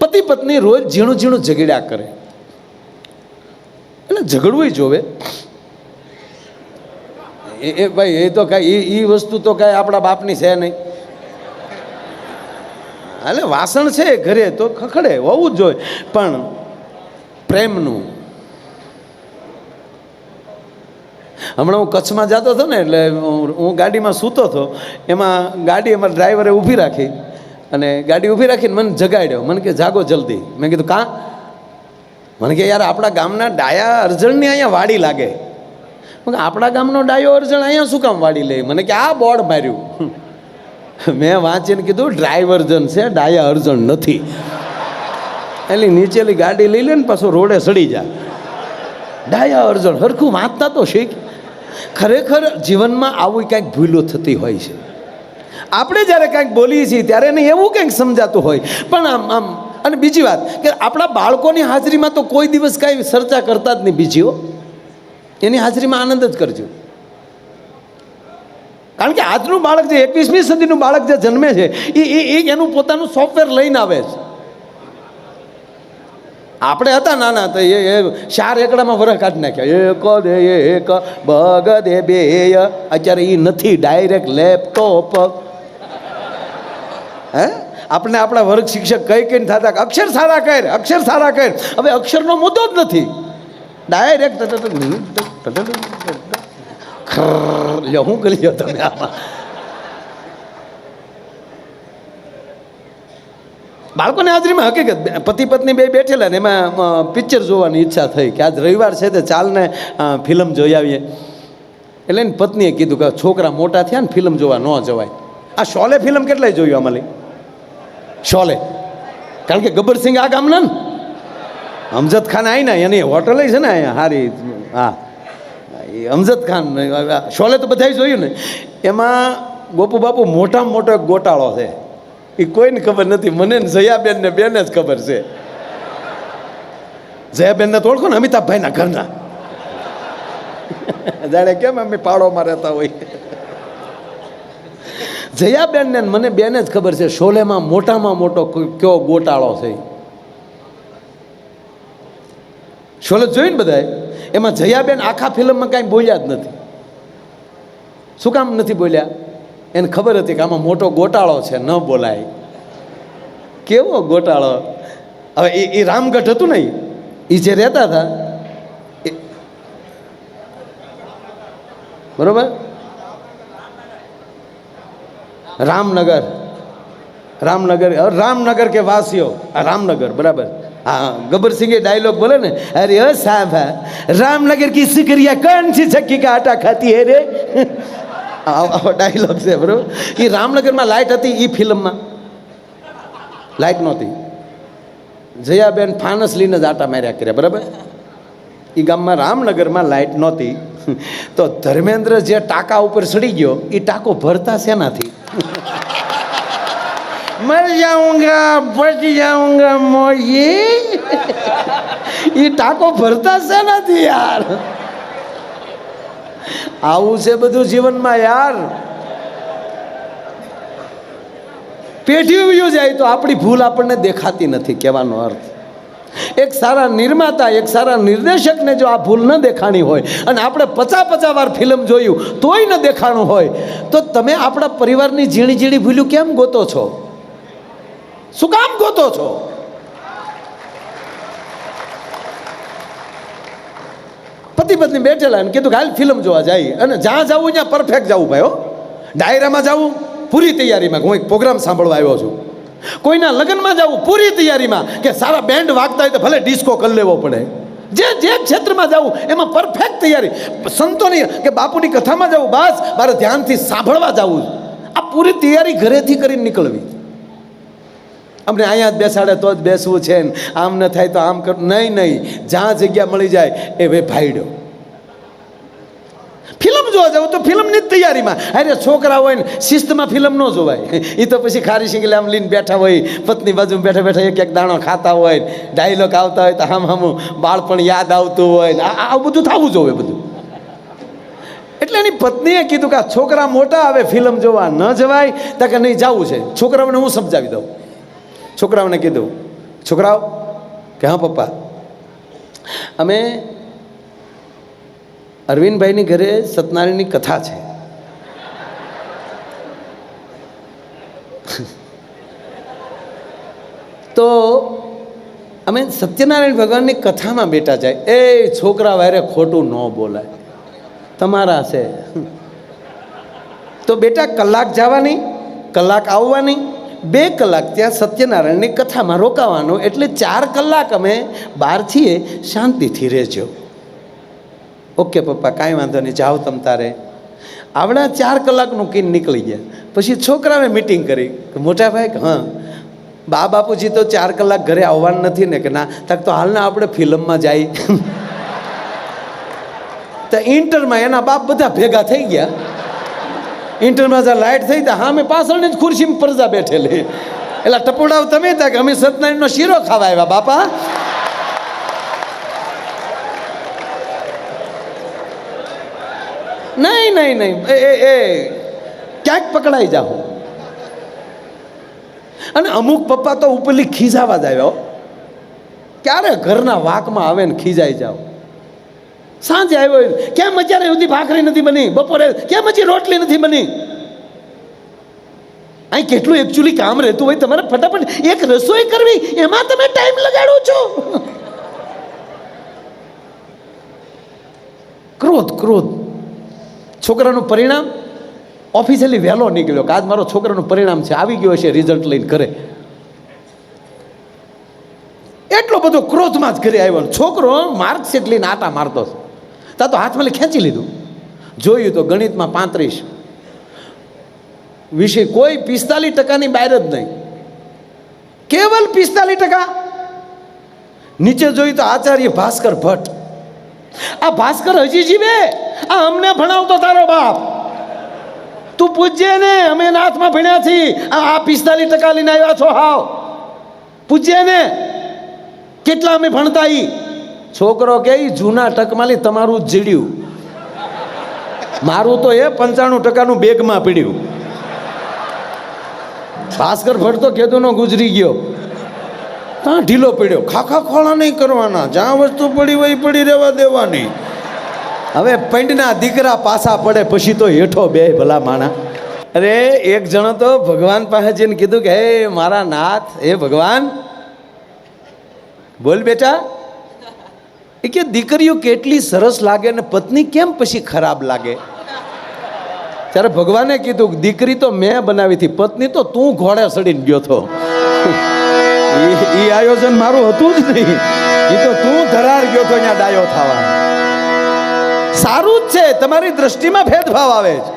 પતિ પત્ની રોજ ઝીણું ઝીણું ઝઘડ્યા કરે. એટલે ઝઘડવું જોવે. એ એ ભાઈ, એ તો કાંઈ એ એ વસ્તુ તો કાંઈ આપણા બાપની છે નહીં. એટલે વાસણ છે ઘરે તો ખખડે, હોવું જ જોઈએ. પણ પ્રેમનું. હમણાં હું કચ્છમાં જતો હતો ને, એટલે હું ગાડીમાં સૂતો હતો, એમાં ગાડી અમારા ડ્રાઈવરે ઊભી રાખી. અને ગાડી ઊભી રાખીને મને જગાડ્યો મને કે, જાગો જલ્દી. મેં કીધું, કાં? મને કે, યાર, આપણા ગામના ડાયા અરજણની અહીંયા વાડી લાગે. આપણા ગામનો ડાયો અરજણ અહીંયા શું કામ વાડી લે? મને કે, આ બોર્ડ માર્યું. મેં વાંચીને કીધું ડ્રાઈવરજન છે, ડાયા અરજણ નથી. એટલે નીચેલી ગાડી લઈ લે ને પાછો રોડે સડી જા. ડાયા અરજણ, હરખું વાંચતા તો શીખ. ખરેખર જીવનમાં આવું કંઈક ભૂલો થતી હોય છે. આપણે જ્યારે કાંઈક બોલીએ છીએ ત્યારે એને એવું કંઈક સમજાતું હોય. પણ આમ આમ, અને બીજી વાત કે આપણા બાળકોની હાજરીમાં તો કોઈ દિવસ કાંઈ ચર્ચા કરતા જ નહીં બીજીઓ. એની હાજરીમાં આનંદ જ કરજો. કારણ કે આજનું બાળક જે એકવીસમી સદીનું બાળક જે જન્મે છે, એ એ એનું પોતાનું સોફ્ટવેર લઈને આવે છે. આપણે હતા નાના તો એ એ ચાર એકડામાં વરખ કાઢી નાખ્યા. એક દે, એક બગ દે, બે અત્યારે એ નથી ડાયરેક્ટ લેપટોપ હે આપણે આપણા વર્ગ શિક્ષક કઈ કઈને થતા અક્ષર સારા કર અક્ષર સારા કર હવે અક્ષરનો મુદ્દો જ નથી ડાયરેક્ટ હું કરી લ્યો તમે આમાં બાળકોને હાજરીમાં હકીકત પતિ પત્ની બે બેઠેલા ને એમાં પિક્ચર જોવાની ઈચ્છા થઈ કે આજ રવિવાર છે તે ચાલને ફિલ્મ જોઈ આવીએ એટલે એની પત્નીએ કીધું કે છોકરા મોટા થયા ને ફિલ્મ જોવા ન જવાય આ શોલે ફિલ્મ કેટલાય જોયું અમાલી શોલે. કારણ કે ગબ્બરસિંહ આ ગામના ને? અમજદ ખાન આવી ને, એની હોટલ છે ને અહીંયા, હારી, હા. એ અમજદ ખાન, શોલે તો બધાએ જોયું ને. એમાં ગોપુ બાપુ મોટામાં મોટો ગોટાળો છે. એ કોઈને ખબર નથી, મને ને જયાબેન ને બેને જ ખબર છે. જયાબેનને તો ઓળખો ને, અમિતાભભાઈના ઘરના. જાણે કેમ અમે પાડોમાં રહેતા હોય. જયાબેનને મને બેને જ ખબર છે, શોલેમાં મોટામાં મોટો કયો ગોટાળો છે. શોલે જોઈને બધાએ એમાં જયાબેન આખા ફિલ્મમાં કાંઈ બોલ્યા જ નથી. શું કામ નથી બોલ્યા? એને ખબર હતી કે આમાં મોટો ગોટાળો છે, ન બોલાય. કેવો ગોટાળો? હવે એ એ રામગઢ હતું ને એ જે રહેતા હતા બરોબર? રામનગર. રામનગર રામનગર કે વાસીઓ. આ રામનગર, બરાબર. હા ગબ્બરસિંહે ડાયલોગ બોલે ને, અરે, અ, સાહેબ રામનગર કી સિકરિયા કોણ છે? છક્કી કા આટા ખાતી હે રે? આવો ડાયલોગ છે, બરોબર. એ રામનગરમાં લાઇટ હતી એ ફિલ્મમાં. લાઇટ નહોતી. જયાબેન ફાનસ લઈને જ આટા માર્યા કર્યા, બરાબર. એ ગામમાં રામનગરમાં લાઇટ નહોતી. તો ધર્મેન્દ્ર જે ટાંકા ઉપર ચડી ગયો એ ટાંકો ભરતા શેનાથી? મર જાઉંગા बच જાઉંગા મોયે એ ટાંકો ભરતા શેનાથી યાર. આવું છે બધું જીવનમાં યાર. પેઢી વયું જાય તો આપણી ભૂલ આપણને દેખાતી નથી, કહેવાનો અર્થ. એક સારા નિર્માતા, એક સારા નિર્દેશકને જો આ ભૂલ ન દેખાણી હોય અને આપણે પચા પચા વાર ફિલ્મ જોયું, તોય ન દેખાણું હોય, તો તમે આપણા પરિવારની ઝીણી ઝીણી ભૂલ્યું કેમ ગોતો છો? શું કામ ગોતો છો? પતિ પત્ની બેઠેલા અને કીધું કે હાલ ફિલ્મ જોવા જાય. અને જ્યાં જવું ત્યાં પરફેક્ટ જવું ભાઈ ડાયરામાં જવું, પૂરી તૈયારીમાં. હું એક પ્રોગ્રામ સાંભળવા આવ્યો છું. કોઈના લગ્નમાં જવું, પૂરી તૈયારીમાં. કે સારા બેન્ડ વાગતા હોય તો ભલે ડિસ્કો કરી લેવો પડે. જે જે ક્ષેત્રમાં જવું, એમાં પરફેક્ટ તૈયારી. સંતોની કે બાપુની કથામાં જવું, બસ. મારે ધ્યાનથી સાંભળવા જવું. આ પૂરી તૈયારી ઘરેથી કરીને નીકળવી. અમને અહીંયા જ બેસાડે તો જ બેસવું છે ને. આમ ન થાય તો આમ કર, નહીં નહીં. જ્યાં જગ્યા મળી જાય એ ભાઈ ભાઈડો. ફિલ્મ જોવા જવું તો ફિલ્મની જ તૈયારીમાં. અરે છોકરા હોય ને, શિસ્તમાં ફિલ્મ ન જોવાય. એ તો પછી ખારી સિંગલે આમ લઈને બેઠા હોય, પત્ની બાજુ બેઠા બેઠા એક એક દાણો ખાતા હોય ડાયલોગ આવતા હોય તો આમ આમ બાળપણ યાદ આવતું હોય ને. આ આ બધું થવું જોવે બધું. એટલે એની પત્નીએ કીધું કે આ છોકરા મોટા આવે, ફિલ્મ જોવા ન જવાય, તો કે નહીં, જવું છે. છોકરાઓને હું સમજાવી દઉં. છોકરાઓને કીધું, છોકરાઓ, કે હા, પપ્પા. અમે અરવિંદભાઈની ઘરે સત્યનારાયણની કથા છે. તો અમે સત્યનારાયણ ભગવાનની કથામાં બેઠા જાય, એ છોકરા વારે ખોટું ન બોલાય. તમારા છે. તો બેટા, કલાક જવાની, કલાક આવવાની બે કલાક ત્યાં સત્યનારાયણની કથામાં રોકાવાનું એટલે ચાર કલાક અમે બહાર છીએ, શાંતિથી રહેજો. ઓકે પપ્પા, કાંઈ વાંધો નહીં, જાઓ તમ તારે. આવડા ચાર કલાકનું કીન નીકળી ગયા. પછી છોકરાએ મિટિંગ કરી. કે મોટા ભાઈ હા. બા બાપુજી તો ચાર કલાક ઘરે આવવાનું નથી ને, કે ના, તક તો હાલના આપણે ફિલ્મમાં જાય. તો ઇન્ટરમાં એના બાપ બધા ભેગા થઈ ગયા. ઇન્ટરમાં જ્યાં લાઇટ થઈ ત્યાં હા મેં પાછળની જ ખુરશીમાં પરજા બેઠેલી. એટલે ટપોડાવ તમે ત્યાં કે અમે સત્યનારાયણનો શીરો ખાવા આવ્યા, બાપા? નહીં નહીં નહીં. એ એ ક્યાંક પકડાઈ જાઓ અને અમુક પપ્પા તો ઉપરલી ખીજાવા જ આવ્યો ક્યારે ઘરના વાકમાં આવે ને ખીજાઈ જાઓ? સાંજે આવ્યો કેમ અત્યારે સુધી ભાખરી નથી બની? બપોરે કેમ હજી રોટલી નથી બની? અહીં કેટલું એકચ્યુઅલી કામ રહેતું હોય તમારે ફટાફટ એક રસોઈ કરવી, એમાં તમે ટાઈમ લગાડો છો. ક્રોધ ક્રોધ. છોકરાનું પરિણામ? ઓફિસેલી વહેલો નીકળ્યો કે આજ મારો છોકરાનું પરિણામ છે. આવી ગયો છે રિઝલ્ટ લઈને ઘરે. એટલો બધો ક્રોધમાં જ ઘરે આવ્યો. છોકરો માર્કશીટ લઈને આટા મારતો હતો તા તો હાથમાં ખેંચી લીધું. જોયું તો ગણિતમાં પાંત્રીસ. વિષય કોઈ પિસ્તાલીસ ટકાની બહાર જ નહીં. કેવલ પિસ્તાલીસ ટકા? નીચે જોયું તો આચાર્ય ભાસ્કર ભટ્ટ. આ ભાસ્કર હજી જીવે? આ અમને ભણાવતો તારો બાપ. તું પૂજ્ય ને, અમે નાથમાં ભણ્યા છીએ. આ પિસ્તાલીસ ટકા લઈને આવ્યા છો, હાવ. પૂજ્ય ને. કેટલા અમે ભણતા ઈ? છોકરો કે જૂના ટકમાલી તમારું જીડ્યું. મારું તો એ પંચાણું ટકાનું બેગમાં પીડ્યું. ભાસ્કર ભટ્ટ તો કેદુનો ગુજરી ગયો. ત્યાં ઢીલો પડ્યો. ખાખા ખોળા નહીં કરવાના. જ્યાં વસ્તુ પડી હોય પડી રહેવા દેવાની. હવે પંડના દીકરા પાછા પડે, પછી તો હેઠો બે ભલા માણા. અરે, એક જણો તો ભગવાન પાસે જઈને કીધું કે, હે મારા નાથ, હે ભગવાન. બોલ બેટા. એ કે, દીકરીઓ કેટલી સરસ લાગે અને પત્ની કેમ પછી ખરાબ લાગે? ત્યારે ભગવાને કીધું દીકરી તો મેં બનાવી હતી, પત્ની તો તું ઘોડે ચડીને ગયો હતો. એ આયોજન મારું હતું જ નહીં. એ તો તું ધરાર ગયો તો અહીંયા ડાયો થવા સારું જ છે, તમારી દ્રષ્ટિમાં ભેદભાવ આવે છે.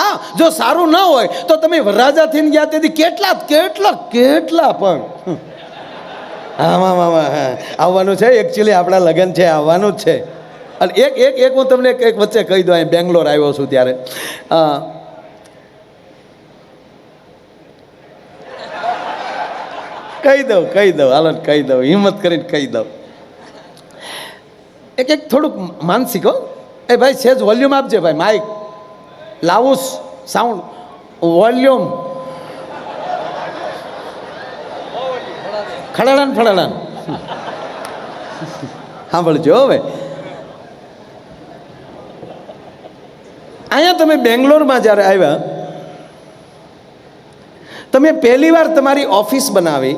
હા, જો સારું ન હોય, તો તમે વરરાજા થઈને ગયા, તેથી કેટલા કેટલા કેટલા પણ. આમાં આમાં હા આવવાનું છે એકચ્યુઅલી આપણા લગ્ન છે, આવવાનું જ છે. અને એક એક એક હું તમને એક વચ્ચે કહી દઉં, અહીં બેંગ્લોર આવ્યો છું ત્યારે. કહી દઉં કહી દઉં, હાલો કહી દઉં, હિંમત કરીને કહી દઉં. એક એક થોડુંક માનસિક હો. એ ભાઈ, સેજ વોલ્યુમ આપજે ભાઈ માઇક લાવુસ સાઉન્ડ વોલ્યુમ ખડાડાન ફડાડાન સાંભળજો હવે. અહીંયા તમે બેંગ્લોરમાં જ્યારે આવ્યા, તમે પહેલી વાર તમારી ઓફિસ બનાવી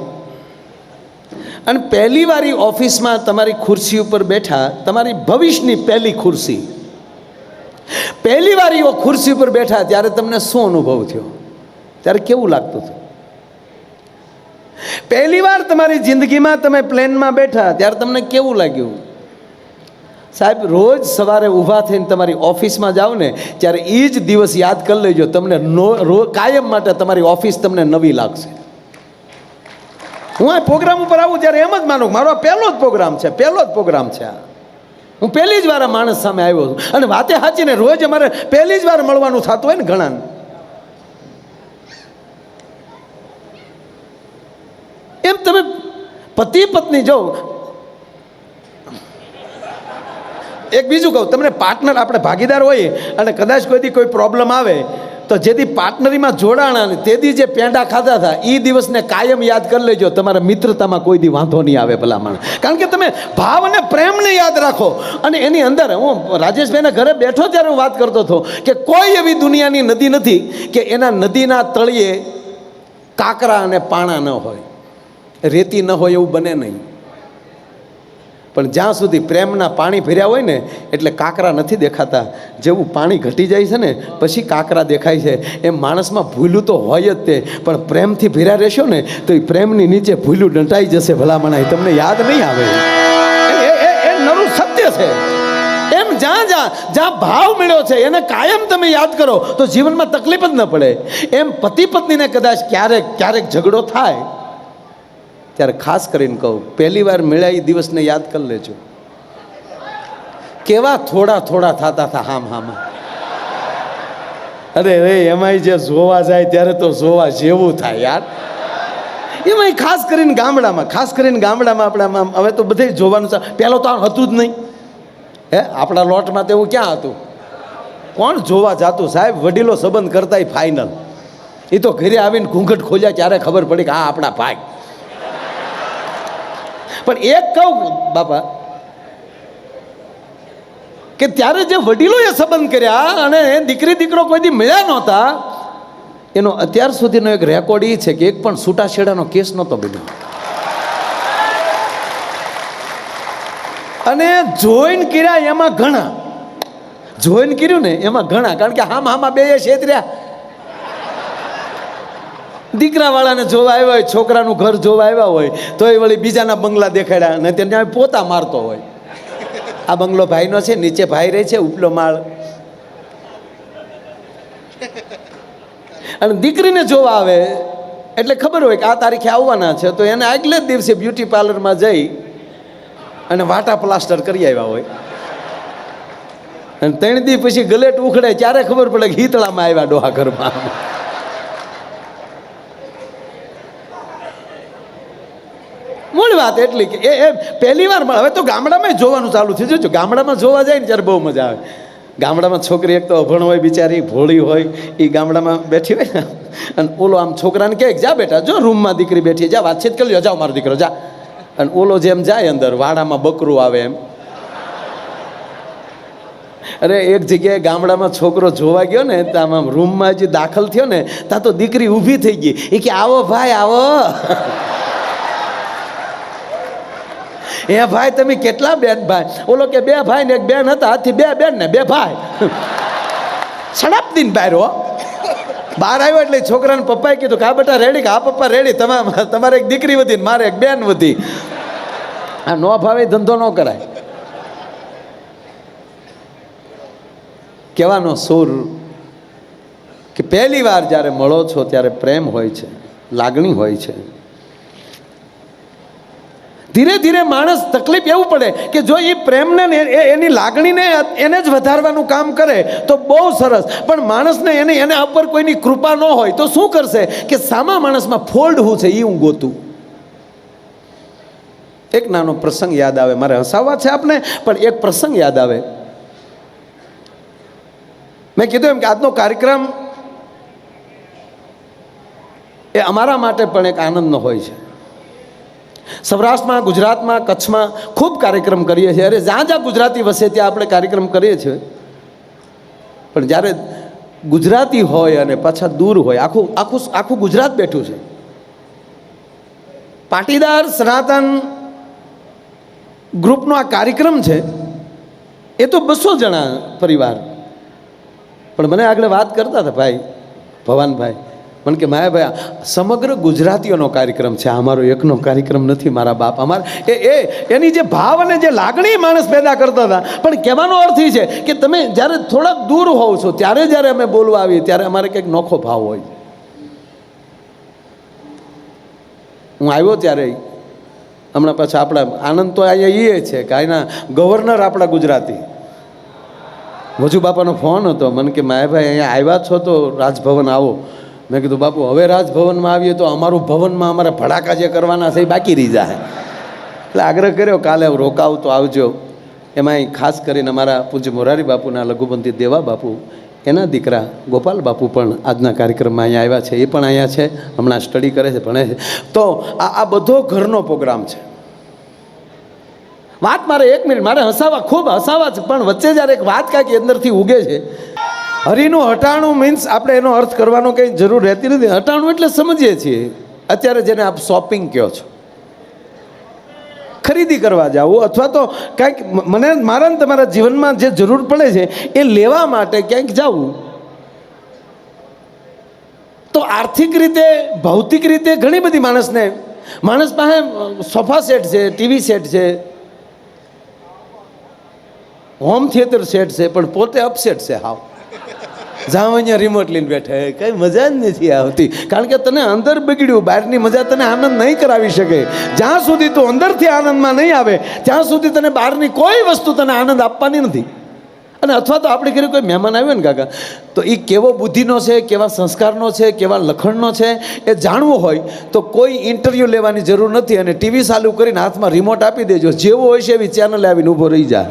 અને પહેલી વાર ઓફિસમાં તમારી ખુરશી ઉપર બેઠા, તમારી ભવિષ્યની પહેલી ખુરશી. પહેલી વાર ખુરશી ઉપર બેઠા ત્યારે તમને શું અનુભવ થયો? ત્યારે કેવું લાગતું હતું? પહેલી વાર તમારી જિંદગીમાં તમે પ્લેનમાં બેઠા, ત્યારે તમને કેવું લાગ્યું? સાહેબ, રોજ સવારે ઊભા થઈને તમારી ઓફિસમાં જાઓ ને, ત્યારે એ જ દિવસ યાદ કરી લેજો, તમને નો કાયમ માટે તમારી ઓફિસ તમને નવી લાગશે. હું આ પ્રોગ્રામ ઉપર આવું ત્યારે એમ જ માનું, મારો પહેલો જ પ્રોગ્રામ છે, પહેલો જ પ્રોગ્રામ છે આ. હું પહેલી જ વાર માણસ સામે આવ્યો છું. અને વાતે સાચીને રોજ અમારે પહેલી જ વાર મળવાનું થતું હોય ને ઘણાને એમ તમે પતિ પત્ની જો, એક બીજું કહું, તમને પાર્ટનર આપણે ભાગીદાર હોઈએ અને કદાચ કોઈથી કોઈ પ્રોબ્લેમ આવે, તો જેથી પાર્ટનરીમાં જોડાણા ને તેથી જે પેંડા ખાધા હતા એ દિવસને કાયમ યાદ કરી લેજો, તમારા મિત્રતામાં કોઈ દી વાંધો નહીં આવે ભલામણ. કારણ કે તમે ભાવ અને પ્રેમને યાદ રાખો. અને એની અંદર હું રાજેશભાઈના ઘરે બેઠો ત્યારે હું વાત કરતો હતો કે કોઈ એવી દુનિયાની નદી નથી કે એના નદીના તળિયે કાંકરા અને પાણા ન હોય. રેતી ન હોય એવું બને નહીં. પણ જ્યાં સુધી પ્રેમના પાણી ભર્યા હોય ને, એટલે કાંકરા નથી દેખાતા. જેવું પાણી ઘટી જાય છે ને, પછી કાંકરા દેખાય છે. એમ માણસમાં ભૂલું તો હોય જ તે, પણ પ્રેમથી ભર્યા રહેશો ને, તો એ પ્રેમની નીચે ભૂલું દંટાઈ જશે ભલામણા તમને યાદ નહીં આવે? એ નરું સત્ય છે. એમ જ્યાં જ્યાં જ્યાં ભાવ મળ્યો છે, એને કાયમ તમે યાદ કરો, તો જીવનમાં તકલીફ જ ન પડે. એમ પતિ પત્નીને કદાચ ક્યારેક ક્યારેક ઝઘડો થાય ત્યારે ખાસ કરીને કહું, પહેલી વાર મળ્યા એ દિવસને યાદ કરી લેજો. કેવા થોડા થોડા થતા હતા હામ હામાં. અરે રે એમાંય જે જોવા જાય ત્યારે તો જોવા જેવું થાય યાર. એમાંય ખાસ કરીને ગામડામાં, ખાસ કરીને ગામડામાં આપણામાં હવે તો બધે જોવાનું છે. પહેલાં તો હતું જ નહીં. હે, આપણા લોટમાં તેવું ક્યાં હતું? કોણ જોવા જાતું? સાહેબ, વડીલો સંબંધ કરતા ફાઇનલ એ તો ઘરે આવીને ઘૂંઘટ ખોલ્યા ત્યારે ખબર પડી કે આ આપણા ભાઈ. પણ એક કહું, બાપા, કે ત્યારે જે વડીલોએ સંબંધ કર્યા અને દીકરી દીકરો કોઈ દી મળ્યા નહોતા, એનો અત્યાર સુધીનો એક રેકોર્ડ એ છે કે એક પણ છૂટાછેડાનો કેસ નહોતો બન્યો. અને જોઈન કર્યા એમાં ઘણા. જોઈન કર્યું ને એમાં ઘણા, કારણ કે હામ હામાં બે છેતર્યા દીકરાવાળાને જોવા આવ્યા હોય, છોકરાનું ઘર જોવા આવ્યા હોય, તો એ વળી બીજાના બંગલા દેખાડ્યા અને તેને પોતા મારતો હોય. આ બંગલો ભાઈનો છે, નીચે ભાઈ રહે છે, ઉપલો માળ. અને દીકરીને જોવા આવે, એટલે ખબર હોય કે આ તારીખે આવવાના છે, તો એને આગલે જ દિવસે બ્યુટી પાર્લરમાં જઈ અને વાટા પ્લાસ્ટર કરી આવ્યા હોય. અને ત્રણ દી પછી ગલેટ ઉખડે ત્યારે ખબર પડે કે હિતળામાં આવ્યા ડોહા મૂળ વાત એટલી કે એ પહેલી વાર. હવે તો ગામડામાં જોવાનું ચાલુ થયું. છે ગામડામાં જોવા જાય ને ત્યારે બહુ મજા આવે. ગામડામાં છોકરી એક તો અભણ હોય, બિચારી ભોળી હોય એ ગામડામાં બેઠી હોય ને, અને ઓલો આમ છોકરાને કહે, જા બેટા, જો રૂમમાં દીકરી બેઠી જા, વાતચીત કરી લો જાઓ મારો દીકરો, જા. અને ઓલો જેમ જાય અંદર, વાડામાં બકરું આવે એમ. અરે, એક જગ્યાએ ગામડામાં છોકરો જોવા ગયો ને, તો આમ રૂમમાં જે દાખલ થયો ને, ત્યાં તો દીકરી ઊભી થઈ ગઈ. એ કે, આવો ભાઈ, આવો. એ ભાઈ, તમે કેટલા બેન ભાઈ? ઓલો કે બે ભાઈ ને એક બેન હતા, આથી બે બેન ને બે ભાઈ. સડપ દિન બહાર બહાર આવ્યો એટલે છોકરાને પપ્પાએ કીધું કે, આ બેટા રેડી, કે હા પપ્પા રેડી, તમે, તમારે એક દીકરી વધી મારે એક બેન વધી. આ નો ભાવે ધંધો ન કરાય. કહેવાનો સુર કે પહેલી વાર જ્યારે મળો છો, ત્યારે પ્રેમ હોય છે, લાગણી હોય છે. ધીરે ધીરે માણસ તકલીફ એવું પડે કે જો એ પ્રેમને એની લાગણીને એને જ વધારવાનું કામ કરે, તો બહુ સરસ. પણ માણસને એને એના ઉપર કોઈની કૃપા ન હોય, તો શું કરશે કે સામા માણસમાં ફોલ્ડ હું છે એ હું ગોતું. એક નાનો પ્રસંગ યાદ આવે. મારે હસાવવા છે આપને, પણ એક પ્રસંગ યાદ આવે. મેં કીધું એમ કે આજનો કાર્યક્રમ એ અમારા માટે પણ એક આનંદનો હોય છે. સૌરાષ્ટ્રમાં, ગુજરાતમાં, કચ્છમાં ખૂબ કાર્યક્રમ કરીએ છીએ. અરે, જ્યાં જ્યાં ગુજરાતી વસે, ત્યાં આપણે કાર્યક્રમ કરીએ છીએ. પણ જ્યારે ગુજરાતી હોય અને પાછા દૂર હોય, આખું આખું આખું ગુજરાત બેઠું છે. પાટીદાર સનાતન ગ્રુપનો આ કાર્યક્રમ છે. એ તો બસો જણા પરિવાર. પણ મને આગળ વાત કરતા હતા ભાઈ, ભવાનભાઈ. મને કે માયાભાઈ સમગ્ર ગુજરાતીઓનો કાર્યક્રમ છે. અમારો એકનો કાર્યક્રમ નથી, મારા બાપ. અમારે એ એ, એની જે ભાવ અને જે લાગણી માણસ પેદા કરતા હતા. પણ કહેવાનો અર્થ એ છે કે તમે જ્યારે થોડાક દૂર હોવ છો, ત્યારે જ્યારે અમે બોલવા આવીએ, ત્યારે અમારે કંઈક નોખો ભાવ હોય હું આવ્યો ત્યારે હમણાં પાછા આપણા, આનંદ તો અહીંયા એ છે કે અહીંના ગવર્નર આપણા ગુજરાતી. વજુ બાપાનો ફોન હતો. મને કે માયાભાઈ અહીંયા આવ્યા છો તો રાજભવન આવો. મેં કીધું, બાપુ, હવે રાજભવનમાં આવીએ તો અમારું ભવનમાં અમારે ભડાકા જે કરવાના છે એ બાકી રહી જાય એટલે આગ્રહ કર્યો, કાલે રોકાવ તો આવજો. એમાંય ખાસ કરીને અમારા પૂજ્ય મોરારી બાપુના લઘુપંથી દેવા બાપુ, એના દીકરા ગોપાલ બાપુ પણ આજના કાર્યક્રમમાં અહીંયા આવ્યા છે, એ પણ અહીંયા છે, હમણાં સ્ટડી કરે છે, ભણે છે. તો આ આ બધો ઘરનો પ્રોગ્રામ છે. વાત મારે એક મિનિટ, મારે હસાવા, ખૂબ હસાવા છે પણ વચ્ચે જ્યારે એક વાત કાંઈક અંદરથી ઉગે છે હરીનું હટાણું મીન્સ આપણે એનો અર્થ કરવાનો કંઈ જરૂર રહેતી નથી. હટાણું એટલે સમજીએ છીએ. અત્યારે જેને આપ શોપિંગ કહો છો. ખરીદી કરવા જાવું અથવા તો કંઈક મને, મારા તમારા જીવનમાં જે જરૂર પડે છે, એ લેવા માટે ક્યાંક જવું તો આર્થિક રીતે, ભૌતિક રીતે ઘણી બધી માણસને, માણસ પાસે સોફા સેટ છે, ટીવી સેટ છે હોમ થિયેટર સેટ છે, પણ પોતે અપસેટ છે, હાવ. જાઓ અહીંયા રિમોટ લઈને બેઠા હે. કઈ મજા જ નથી આવતી. કારણ કે તને અંદર બગડ્યું, બહારની મજા તને આનંદ નહીં કરાવી શકે. જ્યાં સુધી તું અંદરથી આનંદમાં નહીં આવે, ત્યાં સુધી તને બહારની કોઈ વસ્તુ તને આનંદ આપવાની નથી. અને અથવા તો આપણે ઘરે કોઈ મહેમાન આવ્યો ને કાકા, તો એ કેવો બુદ્ધિનો છે, કેવા સંસ્કારનો છે, કેવા લખણનો છે, એ જાણવું હોય, તો કોઈ ઇન્ટરવ્યૂ લેવાની જરૂર નથી. અને ટીવી ચાલુ કરીને હાથમાં રિમોટ આપી દેજો. જેવો હોય છે એવી ચેનલ આવીને ઊભો રહી જાય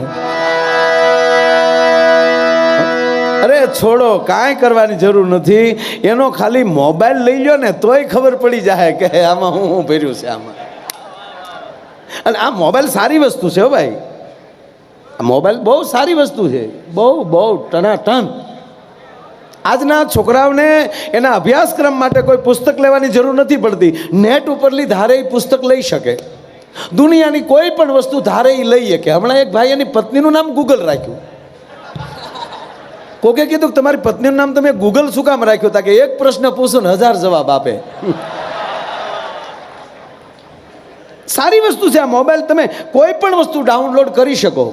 અરે છોડો, કાંઈ કરવાની જરૂર નથી. એનો ખાલી મોબાઈલ લઈ લો ને તોય ખબર પડી જાય કે આમાં હું હું ભર્યું છે આમાં. અને આ મોબાઈલ સારી વસ્તુ છે હો ભાઈ. આ મોબાઈલ બહુ સારી વસ્તુ છે. બહુ બહુ ટનાટન. આજના છોકરાઓને એના અભ્યાસક્રમ માટે કોઈ પુસ્તક લેવાની જરૂર નથી પડતી. નેટ ઉપરલી ધારે એ પુસ્તક લઈ શકે. દુનિયાની કોઈ પણ વસ્તુ ધારે એ લઈ શકે હમણાં એક ભાઈ એની પત્નીનું નામ ગૂગલ રાખ્યું. કોકે કીધું કે તમારી પત્નીનું નામ તમે ગૂગલ શું કામ રાખ્યું હતા કે એક પ્રશ્ન પૂછો ને હજાર જવાબ આપે. સારી વસ્તુ છે આ મોબાઈલ, તમે કોઈ પણ વસ્તુ ડાઉનલોડ કરી શકો.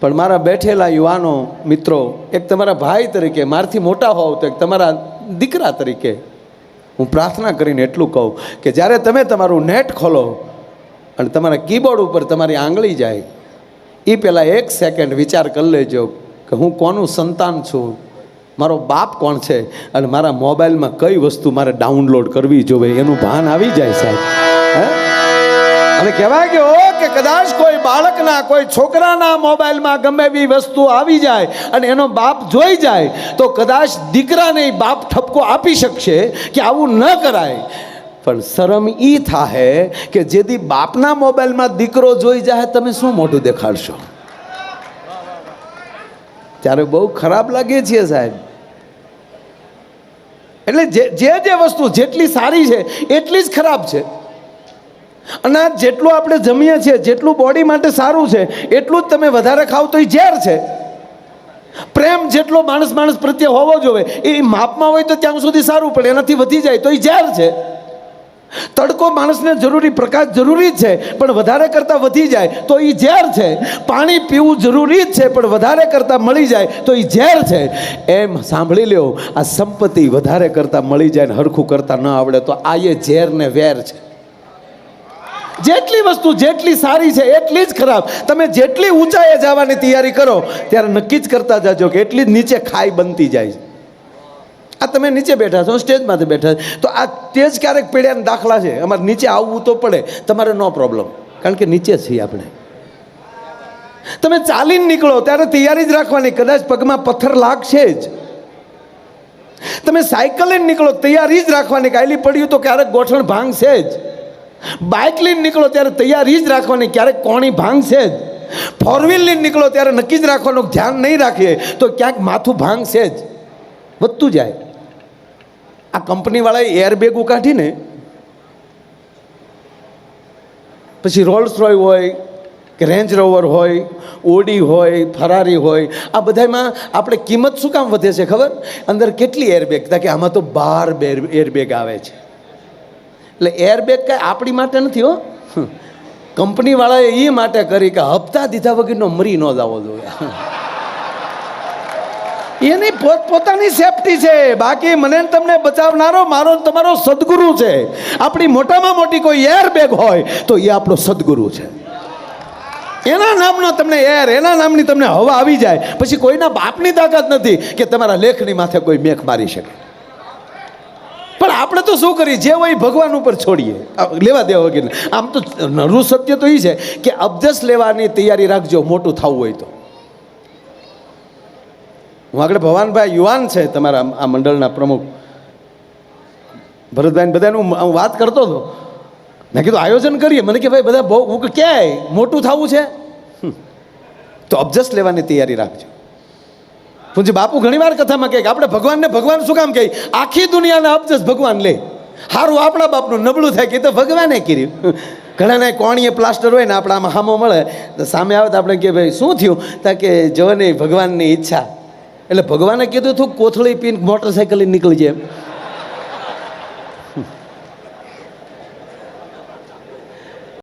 પણ મારા બેઠેલા યુવાનો મિત્રો, એક તમારા ભાઈ તરીકે, મારથી મોટા હોવ તો એક તમારા દીકરા તરીકે, હું પ્રાર્થના કરીને એટલું કહું કે જ્યારે તમે તમારું નેટ ખોલો અને તમારા કીબોર્ડ ઉપર તમારી આંગળી જાય એ પહેલાં એક સેકન્ડ વિચાર કરી લેજો. કે હું કોનું સંતાન છું? મારો બાપ કોણ છે? અને મારા મોબાઈલમાં કઈ વસ્તુ મારે ડાઉનલોડ કરવી જોવે? એનું ભાન આવી જાય સાહેબ. અને કહેવાય કે ઓ કે કદાચ કોઈ બાળકના, કોઈ છોકરાના મોબાઈલમાં ગમે એવી વસ્તુ આવી જાય અને એનો બાપ જોઈ જાય, તો કદાચ દીકરાને બાપ ઠપકો આપી શકશે કે આવું ન કરાય. પણ શરમ ઈ થાહે કે જેથી બાપના મોબાઈલમાં દીકરો જોઈ જાય, તમે શું મોઢું દેખાડશો? ત્યારે બહુ ખરાબ લાગે છે સાહેબ. એટલે જે જે જે વસ્તુ જેટલી સારી છે, એટલી જ ખરાબ છે. અને આ જેટલું આપણે જમીએ છીએ, જેટલું બોડી માટે સારું છે, એટલું જ તમે વધારે ખાવ તો એ ઝેર છે. પ્રેમ જેટલો માણસ માણસ પ્રત્યે હોવો જોઈએ. એ માપમાં હોય તો ત્યાં સુધી સારું પડે એનાથી વધી જાય તો એ ઝેર છે. તડકો માણસને જરૂરી, પ્રકાશ જરૂરી છે, પણ વધારે કરતાં વધી જાય, તો એ ઝેર છે. પાણી પીવું જરૂરી જ છે, પણ વધારે કરતાં મળી જાય, તો એ ઝેર છે. એમ સાંભળી લ્યો, આ સંપત્તિ વધારે કરતાં મળી જાય ને હરખું કરતાં ન આવડે, તો આ એ ઝેર ને વેર છે. જેટલી વસ્તુ જેટલી સારી છે, એટલી જ ખરાબ. તમે જેટલી ઊંચાઈએ જવાની તૈયારી કરો, ત્યારે નક્કી જ કરતા જાજો કે એટલી જ નીચે ખાઈ બનતી જાય છે. આ તમે નીચે બેઠા છો, સ્ટેજમાંથી બેઠા તો આ સ્ટેજ ક્યારેક પીડ્યાના દાખલા છે. અમારે નીચે આવવું તો પડે. તમારે નો પ્રોબ્લેમ કારણ કે નીચે છીએ આપણે. તમે ચાલીને નીકળો, ત્યારે તૈયારી જ રાખવાની. કદાચ પગમાં પથ્થર લાગશે જ. તમે સાયકલે નીકળો, તૈયારી જ રાખવાની. કાયલી પડ્યું તો ક્યારેક ગોઠણ ભાંગશે જ. બાઇક લઈને નીકળો, ત્યારે તૈયારી જ રાખવાની. ક્યારેક કોણી ભાંગશે જ. ફોર લઈને નીકળો, ત્યારે નક્કી જ રાખવાનું ધ્યાન નહીં રાખીએ, તો ક્યાંક માથું ભાંગશે જ. વધતું જાય. આ કંપનીવાળાએ એરબેગ કાઢીને પછી રોલ્સ રોય હોય, કે રેન્જ રોવર હોય ઓડી હોય ફરારી હોય, આ બધામાં આપણે કિંમત શું કામ વધે છે ખબર? અંદર કેટલી એરબેગ તા કે આમાં તો બાર બેર એરબેગ આવે છે. એટલે એરબેગ કાંઈ આપણી માટે નથી હો. કંપનીવાળાએ એ માટે કરી કે હપ્તા દીધા વગરનો મરી ન જવો જોઈએ. એની પોત, પોતાની સેફટી છે. બાકી મને તમને બચાવનારો, મારો તમારો સદગુરુ છે. આપણી મોટામાં મોટી કોઈ એર બેગ હોય, તો એ આપણો સદગુરુ છે. એના નામનો તમને એર એના નામની તમને હવા આવી જાય. પછી કોઈના બાપની તાકાત નથી કે તમારા લેખની માથે કોઈ મેખ મારી શકે. પણ આપણે તો શું કરીએ? જે હોય ભગવાન ઉપર છોડીએ. લેવા દેવા વગેરે. આમ તો નરું સત્ય તો એ છે કે અબજસ લેવાની તૈયારી રાખજો, મોટું થવું હોય તો. હું આગળ ભવાનભાઈ યુવાન છે તમારા આ મંડળના પ્રમુખ. ભરતભાઈ બધાનું હું વાત કરતો હતો. મેં કીધું, આયોજન કરીએ. મને કે, ભાઈ, બધા બહુ હું ક્યાંય? મોટું થવું છે. તો અબજસ લેવાની તૈયારી રાખજો. પૂંજી બાપુ ઘણીવાર કથામાં કહે કે, આપણે ભગવાનને ભગવાન શું કામ કહે? આખી દુનિયાના અબજસ ભગવાન લે. સારું આપણા બાપનું નબળું થાય કે તો ભગવાને કર્યું. ઘણાને કોણીએ પ્લાસ્ટર હોય ને, આપણા આમાં હામો મળે. તો સામે આવે તો આપણે કે, ભાઈ, શું થયું? તા કે જો નહીં ભગવાનની ઈચ્છા. એટલે ભગવાને કીધું હતું કોથળી પીને મોટરસાઇકલ નીકળી જાય.